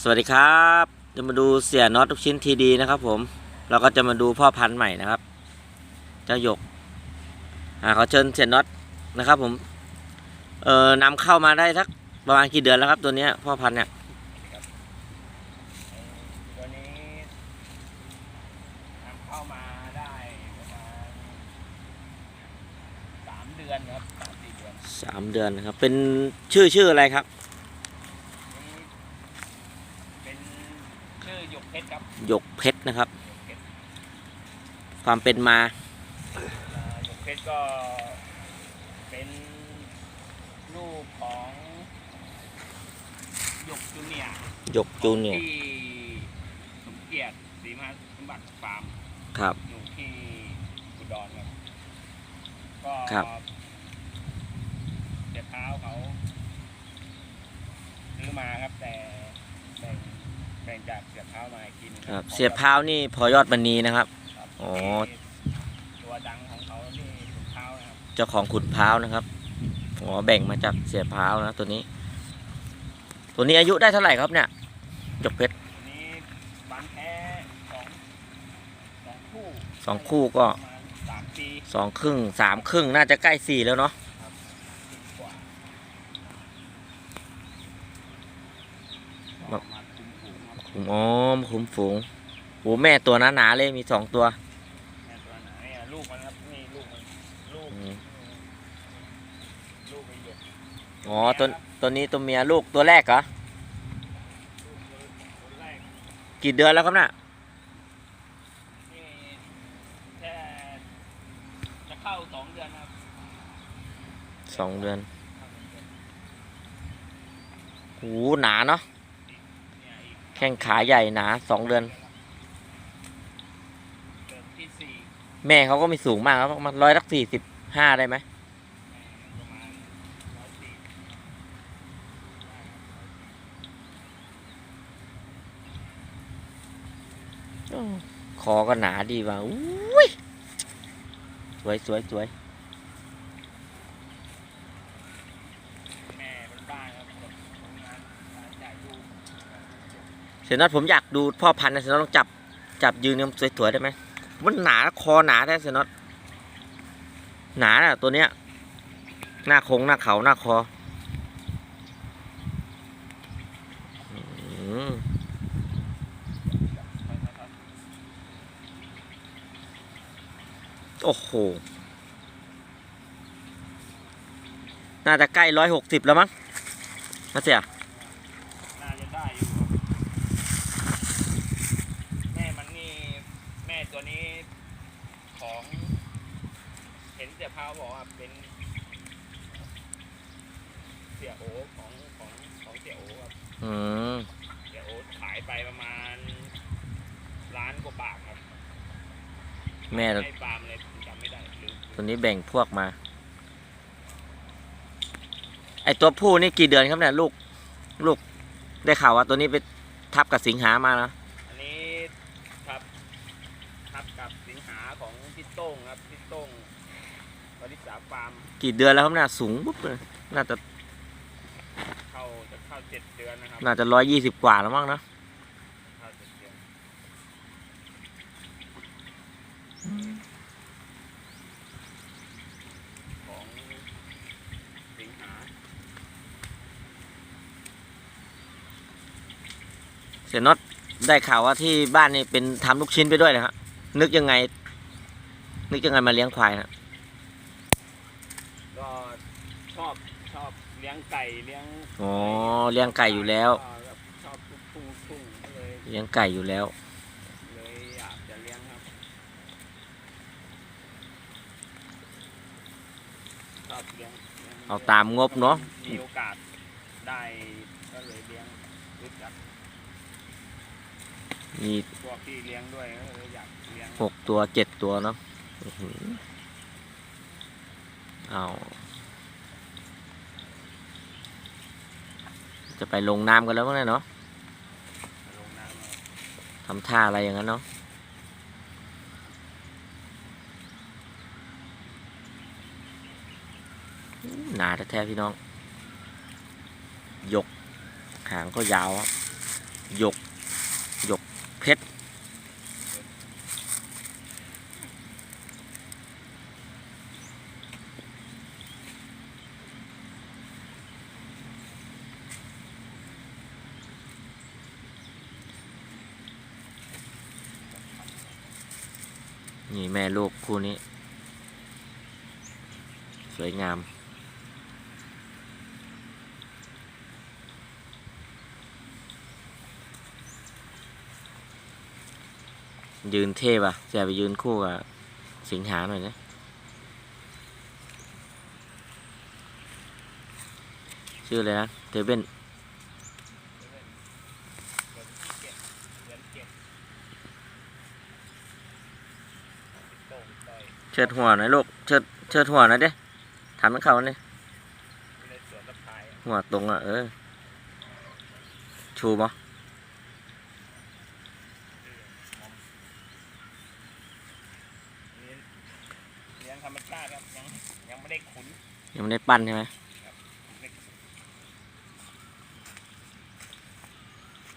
สวัสดีครับจะมาดูเสียน็อตทุกชิ้นทีดีนะครับ ผมเราก็จะมาดูพ่อพันธุ์ใหม่นะครับ เจ้าหยกอ่าขอเชิญเสียน็อตนะครับ ผมเอ่อนำเข้ามาได้สักประมาณกี่เดือนแล้วครับ ตัวเนี้ยพ่อพันธุ์เนี่ยตัวนี้นำเข้ามาได้ประมาณสามเดือนครับสามสี่เดือนสามเดือนนะครับ เป็นชื่อชื่ออะไรครับ นี่เป็น ชื่อหยกเพชรครับหยกเพชรนะครับหยกเพชรความเป็นมาอ่าหยกเพชรก็เป็นลูกของหยกจูเนียร์หยกจูเนียร์ที่สมเกียรติศรีมหาสมบัติฟาร์มครับอยู่ที่อุดรครับก็ครับเสียเท้าเขาซื้อมาครับแต่แบ่งแบ่ งจากเสียเท้ามาอีกทีหนึงครับ เสียพร้าวนี่พอยอดบันนีนะครับ ครับอ๋อ ที่ตัวดังของเขาที่ถุงเท้านะครับเจ้าของขุนพร้าวนะครับอ๋อแบ่งมาจากเสียพร้าวนะตัวนี้ ตัวนี้อายุได้เท่าไหร่ครับเนี่ยหยกเพชรตัวนี้บันแท้สองสองคู่สองคู่ก็ประมาณสามปี สองครึ่งสามครึ่งน่าจะใกล้สี่แล้วเนาะ กว่า แบบ มาคุม ฝูงครับคุมอ๋อคุมฝูงโอ้แม่ตัวหนาๆเลยมีสองตัวแม่ตัวไหนอะลูกมันครับนี่ลูกมันลูกอืมลูกไอ้หยกอ๋อตัวตัวนี้ตัวเมียลูกตัวแรกเหรอลูกคนแรกกี่เดือนแล้วครับน่ะนี่แค่จะเข้าสองเดือนครับสองเดือนโอ้หนาเนาะเนี่ยอีก แข้งขาใหญ่หนาสองเดือนเดือนที่สี่แม่เขาก็ไม่สูงมากครับประมาณร้อยสักสี่สิบห้าได้ไหมประมาณร้อยสี่คอก็หนาดีว่ะอุ้ยสวยสวยสวย แม่เป็นบ้านครับแบบทำงานการจ่ายลูก เสยน็อตผมอยากดูพ่อพันธุ์นะเสยน็อตต้องจับจับยืนนี่ยสวยๆได้ไหมมันหนาคอหนาแท้เสยน็อตหนาน่ะตัวเนี้ย หน้าโคงหน้าเขาหน้าคออืมโอ้โห น่าจะใกล้ร้อยหกสิบแล้วมั้งนะเสีย น่าจะได้อยู่ครับแม่มันนี่แม่ตัวนี้ ของ เห็นเสียพาวบอกว่าเป็น เสียโอของของของเสียโอครับอืมเสียโอขายไปประมาณล้านกว่าบาทครับแม่ให้ฟาร์มเลยผมจำไม่ได้ลืมตัวนี้แบ่งพวกมา ไอตัวผู้นี่กี่เดือนครับเนี่ยลูก ลูกได้ข่าวว่าตัวนี้ไปทับกับสิงหามานะ อันนี้ครับทับกับ สิงหาของพี่โต้งครับพี่โต้งบริษัทฟาร์มกี่เดือนแล้วครับเนี่ยสูงปุ๊บเลยน่าจะเข้าจะเข้าเจ็ดเดือนนะครับน่าจะร้อยยี่สิบกว่าแล้วมั้งนะเข้าเจ็ดเดือนของสิงหาเสียน็อตได้ข่าวว่าที่บ้านนี่เป็นทำลูกชิ้นไปด้วยนะฮะ นึกยังไง นึกยังไงมาเลี้ยงควายนะก็ชอบชอบเลี้ยงไก่เลี้ยงอ๋อเลี้ยงไก่อยู่แล้วก็แบบชอบทุ่งทุ่งทุ่งก็เลยเลี้ยงไก่อยู่แล้ว เลยอยากจะเลี้ยงครับชอบเลี้ยงลี้ยงเอาตามงบเนาะ มีโอกาสได้ก็เลยเลี้ยงรู้จัก มีพวกที่เลี้ยงด้วยก็เลยอยากเลี้ยงหกตัวเจ็ดตัวเนาะอื้อหือเอาจะไปลงน้ำกันแล้วมั้งเนี่ยเนาะลงน้ำมาทำท่าอะไรอย่างนั้นเนาะหนาแท้ๆพี่น้องยก หางก็ยาวอะหยก หยก เพชรนี่แม่ลูกคู่นี้ สวยงาม ยืนเท่ป่ะจะไปยืนคู่กับสิงหาหน่อยนะชื่ออะไรนะเทเบนเดือนเชิดหัวหน่อยลูกเชิดเชิดหัวหน่อยดิทำให้เขาเนี่ยอยหัวตรงอะเออชูมั้ เลี้ยงเลี้ยง ธรรมชาติครับยังยังไม่ได้ขุนยังไม่ได้ปั้นใช่ไหม